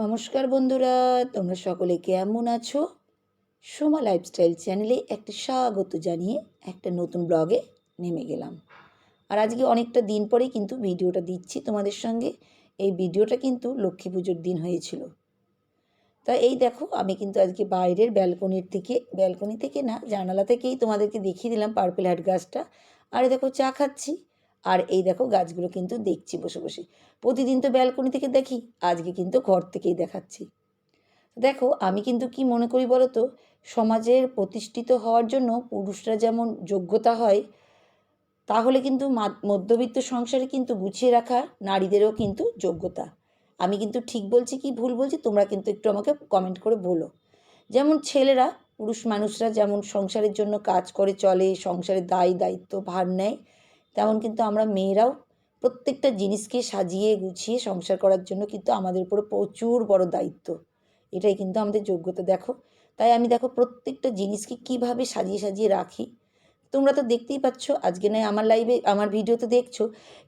নমস্কার বন্ধুরা, তোমরা সকলে কেমন আছো? সোমা লাইফস্টাইল চ্যানেলে একটা স্বাগত জানিয়ে একটা নতুন ব্লগে নেমে গেলাম। আর আজকে অনেকটা দিন পরেই কিন্তু ভিডিওটা দিচ্ছি তোমাদের সঙ্গে। এই ভিডিওটা কিন্তু লক্ষ্মী পুজোর দিন হয়েছিল। তা এই দেখো, আমি কিন্তু আজকে বাইরের ব্যালকনির থেকে, ব্যালকনি থেকে না, জানালা থেকেই তোমাদেরকে দেখিয়ে দিলাম পার্পেল হাট গাছটা। আর দেখো, চা খাচ্ছি। আর এই দেখো গাছগুলো কিন্তু দেখছি বসে বসে। প্রতিদিন তো ব্যালকনি থেকে দেখি, আজকে কিন্তু ঘর থেকেই দেখাচ্ছি। দেখো, আমি কিন্তু কি মনে করি বলো তো সমাজের প্রতিষ্ঠিত হওয়ার জন্য পুরুষরা যেমন যোগ্যতা হয়, তাহলে কিন্তু মধ্যবিত্ত সংসারে কিন্তু গুছিয়ে রাখা নারীদেরও কিন্তু যোগ্যতা। আমি কিন্তু ঠিক বলছি কি ভুল বলছি, তোমরা কিন্তু একটু আমাকে কমেন্ট করে বলো। যেমন ছেলেরা, পুরুষ মানুষরা যেমন সংসারের জন্য কাজ করে চলে সংসারের দায়, দায়িত্ব, ভার নেয় তেমন কিন্তু আমরা মেয়েরাও প্রত্যেকটা জিনিসকে সাজিয়ে গুছিয়ে সংসার করার জন্য কিন্তু আমাদের উপরে প্রচুর বড় দায়িত্ব। এটাই কিন্তু আমাদের যোগ্যতা, দেখো। তাই আমি, দেখো, প্রত্যেকটা জিনিসকে কীভাবে সাজিয়ে সাজিয়ে রাখি, তোমরা তো দেখতেই পাচ্ছ, আজকে নয় আমার লাইভে আমার ভিডিও তো দেখছ,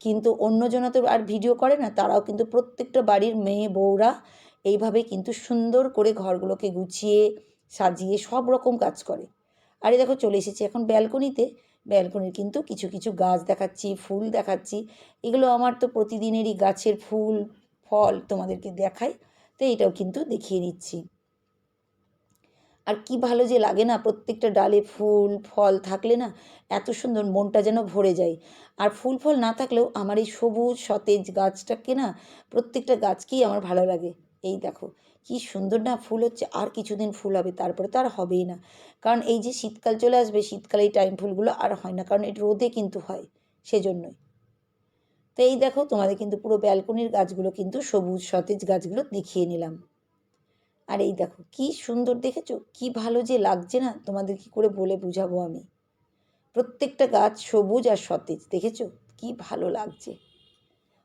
কিন্তু অন্যজনা তো আর ভিডিও করে না, তারাও কিন্তু প্রত্যেকটা বাড়ির মেয়ে বউরা এইভাবে কিন্তু সুন্দর করে ঘরগুলোকে গুছিয়ে সাজিয়ে সব রকম কাজ করে। আরে, দেখো, চলে এসেছি এখন ব্যালকনিতে ব্যালকনির কিন্তু কিছু কিছু গাছ দেখাচ্ছি, ফুল দেখাচ্ছি। এগুলো আমার তো প্রতিদিনেরই গাছের ফুল, ফল তোমাদেরকে দেখাই, তো এটাও কিন্তু দেখিয়ে নিচ্ছি। আর কি ভালো যে লাগে না, প্রত্যেকটা ডালে ফুল, ফল থাকলে না এত সুন্দর মনটা যেন ভরে যায়। আর ফুল, ফল না থাকলেও আমার এই সবুজ, সতেজ গাছটাকে না প্রত্যেকটা গাছকেই আমার ভালো লাগে। এই দেখো কি সুন্দর না, ফুল হচ্ছে, আর কিছুদিন ফুল হবে, তারপরে তো আর হবেই না। কারণ এই যে শীতকাল চলে আসবে, শীতকালে এই টাইম ফুলগুলো আর হয় না, কারণ এটা রোদে কিন্তু হয়, সেজন্যই। তো এই দেখো, তোমাদের কিন্তু পুরো ব্যালকনির গাছগুলো কিন্তু সবুজ, সতেজ গাছগুলো দেখিয়ে নিলাম। আর এই দেখো, কি সুন্দর দেখেছ? কি ভালো যে লাগছে না, তোমাদের কি করে বলে বুঝাবো আমি? প্রত্যেকটা গাছ সবুজ আর সতেজ, দেখেছ? কি ভালো লাগছে।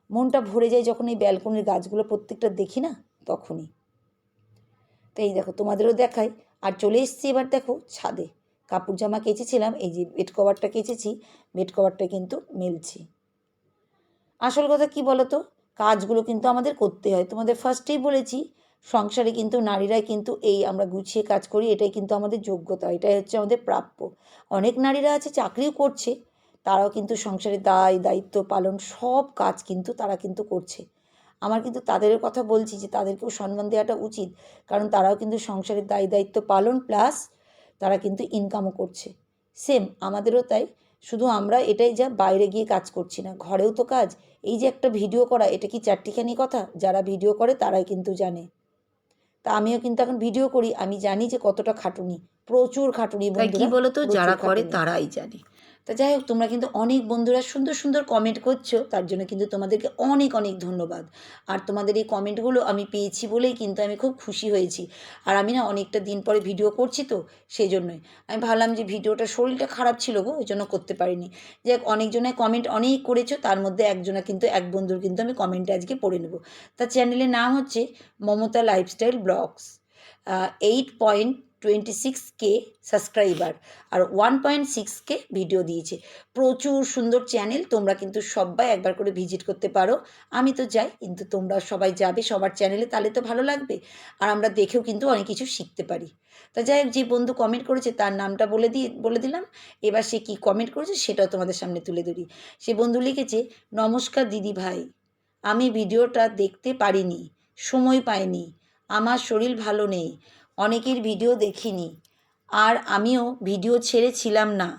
মনটা ভরে যায় যখন এই ব্যালকনির গাছগুলো প্রত্যেকটা দেখি না, তখনই। তো এই দেখো, তোমাদেরও দেখাই। আর চলে এসেছি এবার দেখো ছাদে। কাপড় জামা কেচেছিলাম, এই যে বেড কভারটা কেচেছি, বেড কভারটা কিন্তু মেলছি। আসল কথা কি বলো তো কাজগুলো কিন্তু আমাদের করতে হয়। তোমাদের ফার্স্টেই বলেছি, সংসারে কিন্তু নারীরাই কিন্তু এই আমরা গুছিয়ে কাজ করি, এটাই কিন্তু আমাদের যোগ্যতা, এটাই হচ্ছে আমাদের প্রাপ্য। অনেক নারীরা আছে চাকরিও করছে, তারাও কিন্তু সংসারে দায়, দায়িত্ব পালন সব কাজ কিন্তু তারা কিন্তু করছে। আমার কিন্তু তাদের কথা বলছি যে তাদেরকেও সম্মান দেওয়াটা উচিত। কারণ তারাও কিন্তু সংসারের দায় দায়িত্ব পালন প্লাস তারা কিন্তু ইনকামও করছে। সেম আমাদেরও তাই। শুধু আমরা এটাই যা বাইরে গিয়ে কাজ করছি না ঘরেও তো কাজ। এই যে একটা ভিডিও করা এটা কি চারটিখানি কথা? যারা ভিডিও করে তারাই কিন্তু জানে। তা আমিও কিন্তু এখন ভিডিও করি আমি জানি যে কতটা খাটুনি প্রচুর খাটুনি কি বলতো? যারা করে তারাই জানে। তা যাই হোক, তোমরা কিন্তু অনেক বন্ধুরা সুন্দর সুন্দর কমেন্ট করছ, তার জন্য কিন্তু তোমাদেরকে অনেক অনেক ধন্যবাদ। আর তোমাদের এই কমেন্টগুলো আমি পেয়েছি বলেই কিন্তু আমি খুব খুশি হয়েছি। আর আমি না অনেকটা দিন পরে ভিডিও করছি তো, সেই জন্যই। আমি ভাবলাম যে ভিডিওটা শরীরটা খারাপ ছিল গো, ওই জন্য করতে পারিনি। যে অনেকজনে কমেন্ট অনেক করেছ, তার মধ্যে একজনা কিন্তু, এক বন্ধুর কিন্তু আমি কমেন্টে আজকে পড়ে নেব। তার চ্যানেলের নাম হচ্ছে Mamata lifestyle blogs eight point twenty six K subscriber আর one point six K video দিয়েছে। প্রচুর সুন্দর চ্যানেল, তোমরা কিন্তু সবাই একবার করে ভিজিট করতে পারো। আমি তো যাই, কিন্তু তোমরা সবাই যাবে সবার চ্যানেলে, তাহলে তো ভালো লাগবে। আর আমরা দেখেও কিন্তু অনেক কিছু শিখতে পারি। তা যাই হোক, যে বন্ধু কমেন্ট করেছে, তার নামটা বলে দিয়ে, বলে দিলাম। এবার সে কী কমেন্ট করেছে, সেটাও তোমাদের সামনে তুলে ধরি। সে বন্ধু লিখেছে, নমস্কার দিদি ভাই, আমি ভিডিওটা দেখতে পারিনি, সময় পাইনি, আমার শরীর ভালো নেই। অনেকের ভিডিও দেখিনি। আর আমিও ভিডিও ছেড়েছিলাম না।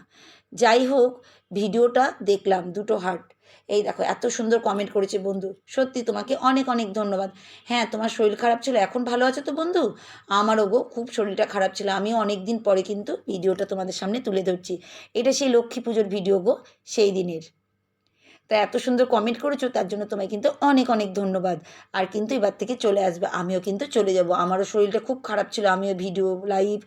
যাই হোক, ভিডিওটা দেখলাম দুটো হার্ট। এই দেখো, এত সুন্দর কমেন্ট করেছে বন্ধু। সত্যি তোমাকে অনেক অনেক ধন্যবাদ। হ্যাঁ তোমার শরীর খারাপ ছিল, এখন ভালো আছো তো বন্ধু? আমারও গো খুব শরীরটা খারাপ ছিল। আমিও অনেক দিন পরে কিন্তু ভিডিওটা তোমাদের সামনে তুলে ধরছি। এটা সেই লক্ষ্মী পুজোর ভিডিও গো, সেই দিনের। তা এত সুন্দর কমেন্ট করেছ, তার জন্য তোমায় কিন্তু অনেক অনেক ধন্যবাদ। আর কিন্তু এবার থেকে চলে আসবে, আমিও কিন্তু চলে যাব। আমারও শরীরটা খুব খারাপ ছিল, আমিও ভিডিও লাইভ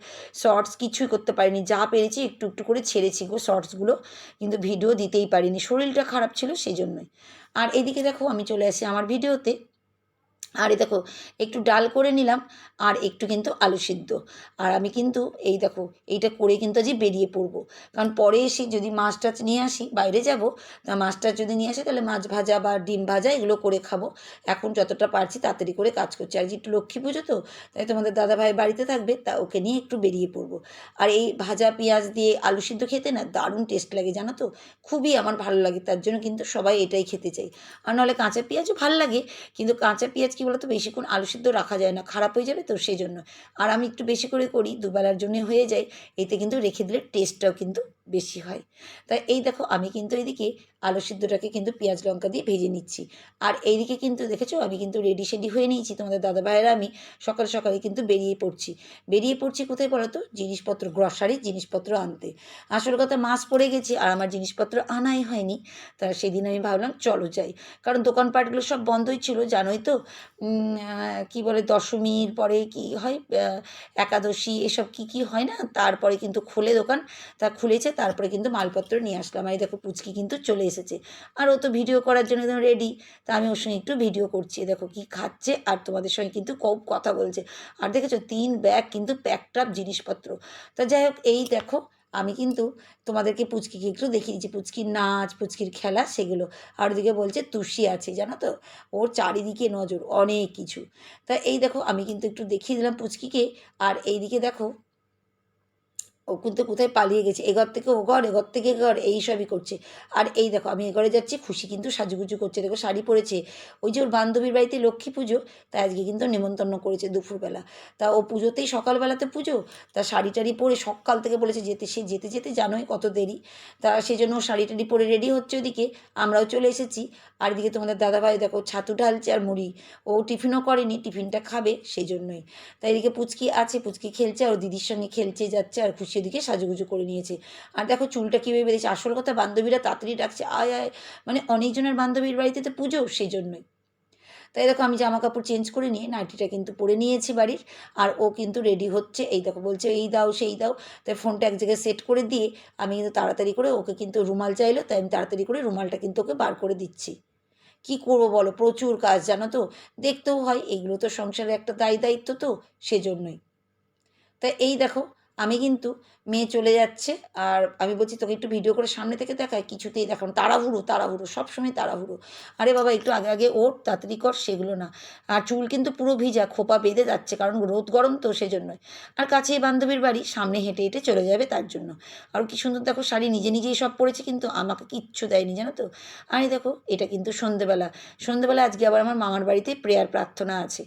শর্টস কিছুই করতে পারিনি। যা পেরেছি একটু একটু করে ছেড়েছি গো শর্টসগুলো কিন্তু ভিডিও দিতেই পারিনি। শরীরটা খারাপ ছিল সেই জন্যই। আর এদিকে দেখো, আমি চলে আসি আমার ভিডিওতে আর এই দেখো, একটু ডাল করে নিলাম আর একটু কিন্তু আলু সিদ্ধ। আর আমি কিন্তু এই দেখো, এইটা করে কিন্তু আজকে বেরিয়ে পড়ব। কারণ পরে এসে যদি মাছ টাছ নিয়ে আসি, বাইরে যাব, তা মাছ টাছ যদি নিয়ে আসি, তাহলে মাছ ভাজা বা ডিম ভাজা এগুলো করে খাব। এখন যতটা পারছি তাড়াতাড়ি করে কাজ করছি। আর যে একটু লক্ষ্মী পুজো তো, তাই তোমাদের দাদা ভাই বাড়িতে থাকবে, তা ওকে নিয়ে একটু বেরিয়ে পড়ব। আর এই ভাজা, পেঁয়াজ দিয়ে আলু সিদ্ধ খেতে না দারুণ টেস্ট লাগে, জানো তো? খুবই আমার ভালো লাগে, তার জন্য কিন্তু সবাই এটাই খেতে চাই আর নাহলে কাঁচা পেঁয়াজও ভালো লাগে, কিন্তু কাঁচা পেঁয়াজ কী বলতো, বেশিক্ষণ আলু সিদ্ধ রাখা যায় না, খারাপ হয়ে যাবে তো সেই জন্য আর আমি একটু বেশি করে করি, দুবেলার জন্য হয়ে যায়, এতে কিন্তু রেখে দিলে টেস্টটাও কিন্তু বেশি হয়। তাই এই দেখো, আমি কিন্তু এইদিকে আলু সিদ্ধটাকে কিন্তু পেঁয়াজ লঙ্কা দিয়ে ভেজে নিচ্ছি। আর এইদিকে কিন্তু দেখেছ, আমি কিন্তু রেডি সেডি হয়ে নিয়েছি। তোমাদের দাদা ভাইয়েরা আমি সকাল সকালে কিন্তু বেরিয়ে পড়ছি। বেরিয়ে পড়ছি কোথায় বলো তো? জিনিসপত্র গ্রসারি জিনিসপত্র আনতে। আসল কথা মাছ পড়ে গেছে আর আমার জিনিসপত্র আনাই হয়নি। তা সেদিন আমি ভাবলাম, চলো যাই। কারণ দোকানপাটগুলো সব বন্ধই ছিল, জানোই তো। কি বলে, দশমীর পরে কি হয়? একাদশী, এসব কি কি হয় না? তারপরে কিন্তু খুলে দোকান। তা খুলেছে তারপরে কিন্তু মালপত্র নিয়ে আসলাম। এই দেখো পুচকি কিন্তু চলে এসেছে। আর ও তো ভিডিও করার জন্য একদম রেডি তা আমি ওর সঙ্গে একটু ভিডিও করছি। দেখো কি খাচ্ছে আর তোমাদের সঙ্গে কিন্তু খুব কথা বলছে। আর দেখেছ, তিন ব্যাগ কিন্তু প্যাকড আপ জিনিসপত্র। তা যাই হোক, এই দেখো, আমি কিন্তু তোমাদেরকে পুচকিকে একটু দেখিয়ে দিচ্ছি। পুচকির নাচ, পুচকির খেলা সেগুলো। আর ওদিকে বলছে, তুষি আছে, জানো তো? ওর চারিদিকে নজর, অনেক কিছু। তা এই দেখো, আমি কিন্তু একটু দেখিয়ে দিলাম পুচকিকে। আর এইদিকে দেখো ও কিন্তু কোথায় পালিয়ে গেছে? এঘর থেকে ও ঘর এঘর থেকে ঘর, এই সবই করছে। আর এই দেখো, আমি এ ঘরে যাচ্ছি, খুশি কিন্তু সাজুগুজু করছে। দেখো, শাড়ি পরেছে। ওই যে ওর বান্ধবীর বাড়িতে লক্ষ্মী পুজো তাই আজকে কিন্তু নেমন্তন্ন করেছে দুপুরবেলা। তা ও পুজোতেই সকালবেলাতে পুজো, তা শাড়ি টাড়ি পরে সকাল থেকে বলেছে যেতে, সে যেতে যেতে জানোই কত দেরি। তা সেই জন্য শাড়ি টাড়ি পরে রেডি হচ্ছে ওদিকে, আমরাও চলে এসেছি। আর এদিকে তোমাদের দাদাভাই দেখো, ছাতু ঢালছে আর মুড়ি। ও টিফিনও করেনি, টিফিনটা খাবে সেই জন্যই। তাই এদিকে পুচকি আছে, পুচকি খেলছে, আর দিদির সঙ্গে খেলছে, যাচ্ছে, আর খুশি ওদিকে সাজুগুজু করে নিয়েছে। আর দেখো চুলটা কীভাবে বেঁধেছে? আসল কথা বান্ধবীরা তাড়াতাড়ি ডাকছে, আয় আয়। মানে অনেকজনের বান্ধবীর বাড়িতে তো পুজো সেই জন্যই তাই দেখো আমি জামা কাপড় চেঞ্জ করে নিয়ে নাইটিটা কিন্তু পরে নিয়েছি বাড়ির, আর ও কিন্তু রেডি হচ্ছে। এই দেখো বলছে, এই দাও, সেই দাও। তাই ফোনটা এক জায়গায় সেট করে দিয়ে আমি কিন্তু তাড়াতাড়ি করে ওকে কিন্তু রুমাল চাইলো, তাই আমি তাড়াতাড়ি করে রুমালটা কিন্তু ওকে বার করে দিচ্ছি। কি করব বলো? প্রচুর কাজ, জানো তো? দেখতেও হয়, এগুলো তো সংসারের একটা দায়ী দায়িত্ব তো, সেজন্যই। তাই এই দেখো আমি কিন্তু মেয়ে চলে যাচ্ছে, আর আমি বলছি, তোকে একটু ভিডিও করে সামনে থেকে দেখায় কিছুতেই দেখানো তাড়াহুড়ো তাড়াহুড়ো, সবসময় তাড়াহুড়ো। আরে বাবা, একটু আগে আগে ওঠ, তাড়াতাড়ি কর, সেগুলো না। আর চুল কিন্তু পুরো ভিজা, খোপা বেঁধে যাচ্ছে, কারণ রোদ গরম তো সেজন্যই। আর কাছেই বান্ধবীর বাড়ি, সামনে হেঁটে হেঁটে চলে যাবে তার জন্য। আর কি সুন্দর, দেখো, শাড়ি নিজে নিজেই সব পরেছে, কিন্তু আমাকে কিচ্ছু দেয়নি, জানো তো? আর দেখো, এটা কিন্তু সন্ধেবেলা। সন্ধেবেলা আজকে আবার আমার মামার বাড়িতে প্রেয়ার প্রার্থনা আছে।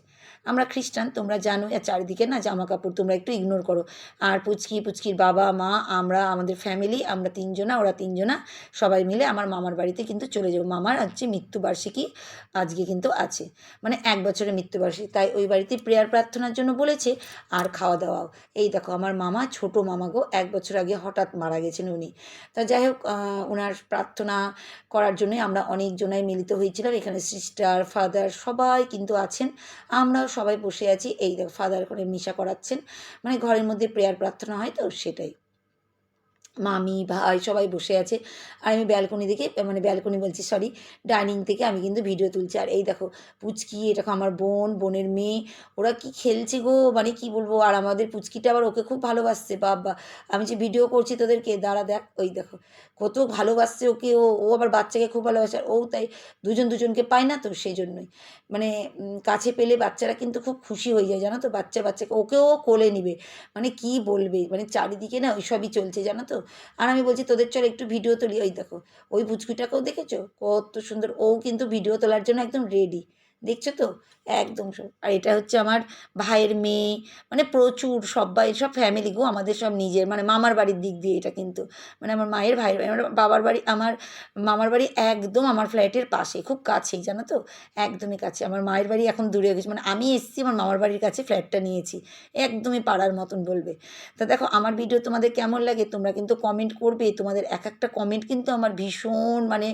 আমরা খ্রিস্টান, তোমরা জানো আর চারিদিকে না জামা কাপড় তোমরা একটু ইগনোর করো। আর পুচকি, পুচকির বাবা, মা, আমরা, আমাদের ফ্যামিলি আমরা তিনজনা, ওরা তিনজনা সবাই মিলে আমার মামার বাড়িতে কিন্তু চলে যাব। মামার হচ্ছে মৃত্যুবার্ষিকী আজকে কিন্তু আছে। মানে এক বছরের মৃত্যুবার্ষিকী। তাই ওই বাড়িতে প্রেয়ার প্রার্থনার জন্য বলেছে, আর খাওয়া দাওয়াও। এই দেখো, আমার মামা, ছোট মামা গো, এক বছর আগে হঠাৎ মারা গেছেন উনি। তা যাই হোক ওনার প্রার্থনা করার জন্যই আমরা অনেকজনাই মিলিত হয়েছিলাম। এখানে সিস্টার ফাদার সবাই কিন্তু আছেন। আমরাও সবাই বসে আছি। এই দেখো ফাদার করে মিশা করাচ্ছেন। মানে ঘরের মধ্যে প্রেয়ার প্রার্থনা হয় তো সেটাই। মামি ভাই সবাই বসে আছে। আর আমি ব্যালকনি থেকে মানে ব্যালকনি বলছি সরি ডাইনিং থেকে আমি কিন্তু ভিডিও তুলছি। আর এই দেখো, পুচকি এটা আমার বোন, বোনের মেয়ে, ওরা কি খেলছে গো? মানে কি বলব? আর আমাদের পুচকিটা আবার ওকে খুব ভালোবাসছে, বাবা। আমি যে ভিডিও করছি তোদেরকে, দাঁড়া দেখ, ওই দেখো, কত ভালোবাসছে ওকে ও ও আবার বাচ্চাকে খুব ভালোবাসে, আর ও তাই দুজন দুজনকে পায় না তো সেই জন্যই মানে কাছে পেলে বাচ্চারা কিন্তু খুব খুশি হয়ে যায়, জানো তো? বাচ্চা বাচ্চাকে, ওকেও কোলে নিবে। মানে কি বলবে? মানে চারিদিকে না ওইসবই চলছে, জানো তো? আর আমি বলছি, তোদের চল একটু ভিডিও তুলি। ওই দেখো, ওই বুচকুটাকেও দেখেছ? কত সুন্দর। ও কিন্তু ভিডিও তোলার জন্য একদম রেডি দেখছ তো? একদম সব, আর এটা হচ্ছে আমার ভাইয়ের মেয়ে মানে প্রচুর সবাই সব ফ্যামিলি গো, আমাদের সব নিজের মানে মামার বাড়ির দিক দিয়ে এটা কিন্তু। মানে আমার মায়ের ভাইয়ের আমার বাবার বাড়ি, আমার মামার বাড়ি একদম আমার ফ্ল্যাটের পাশে, খুব কাছেই, জানো তো? একদমই কাছে, আমার মায়ের বাড়ি এখন দূরে হয়ে গেছে মানে আমি এসেছি, আমার মামার বাড়ির কাছে ফ্ল্যাটটা নিয়েছি, একদমই পাড়ার মতন বলবে। তা দেখো, আমার ভিডিও তোমাদের কেমন লাগে, তোমরা কিন্তু কমেন্ট করবে, তোমাদের এক একটা কমেন্ট কিন্তু আমার ভীষণ মানে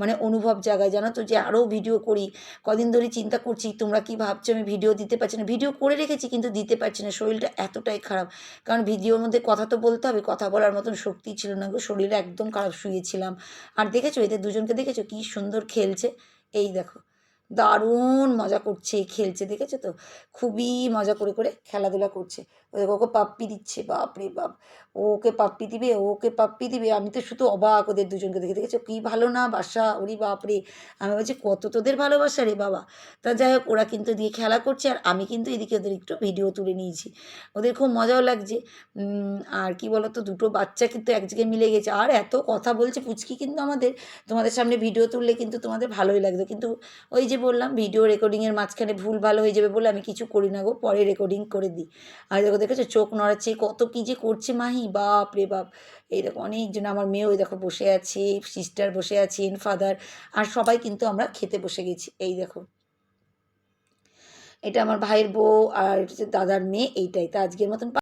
মানে অনুভব জাগায়, জানো তো? যে আরও ভিডিও করি, কদিন ধরে চিন্তা করছি, তোমরা কি ভাবছ? আমি ভিডিও দিতে পারছি না। ভিডিও করে রেখেছি, কিন্তু দিতে পারছি না। শরীরটা এতটাই খারাপ। কারণ ভিডিওর মধ্যে কথা তো বলতে হবে, কথা বলার মতন শক্তি ছিল না গো। শরীরে একদম খারাপ শুয়েছিলাম। আর দেখেছ, এদের দুজনকে দেখেছ? কি সুন্দর খেলছে। এই দেখো। দারুণ মজা করছে, খেলছে, দেখেছ তো? খুবই মজা করে করে খেলাধুলা করছে। ওই দেখো ওকে পাপ্পি দিচ্ছে বাপ রে বাপ। ওকে পাপ্পি দিবে, ওকে পাপ্পি দিবে। আমি তো শুধু অবাক ওদের দুজনকে দেখে। দেখেছ? কী ভালো না, বাসা, ওরি বাপ রে আমি বলছি, কত তোদের ভালোবাসা রে বাবা! তা যাই হোক, ওরা কিন্তু দিয়ে খেলা করছে, আর আমি কিন্তু এদিকে ওদের একটু ভিডিও তুলে নিয়েছি। ওদের খুব মজাও লাগছে। আর কি বলতো? দুটো বাচ্চা কিন্তু এক জায়গায় মিলে গেছে। আর এত কথা বলছে পুচকি কিন্তু আমাদের। তোমাদের সামনে ভিডিও তুললে কিন্তু তোমাদের ভালোই লাগতো। কিন্তু ওই যে বললাম, ভিডিও রেকর্ডিংয়ের মাঝখানে ভুল ভালো হয়ে যাবে বলে আমি কিছু করি না গো, পরে রেকর্ডিং করে দিই। আর দেখো, দেখেছ, চোখ নড়াচ্ছে, কত কী যে করছে মাহি, বাপ রে বাপ। এই দেখো, অনেকজন আমার মেয়েও দেখো বসে আছে সিস্টার বসে আছেন ফাদার আর সবাই কিন্তু আমরা খেতে বসে গেছি। এই দেখো। এটা আমার ভাইয়ের বউ আর দাদার মেয়ে, এইটাই। তা আজকের মতন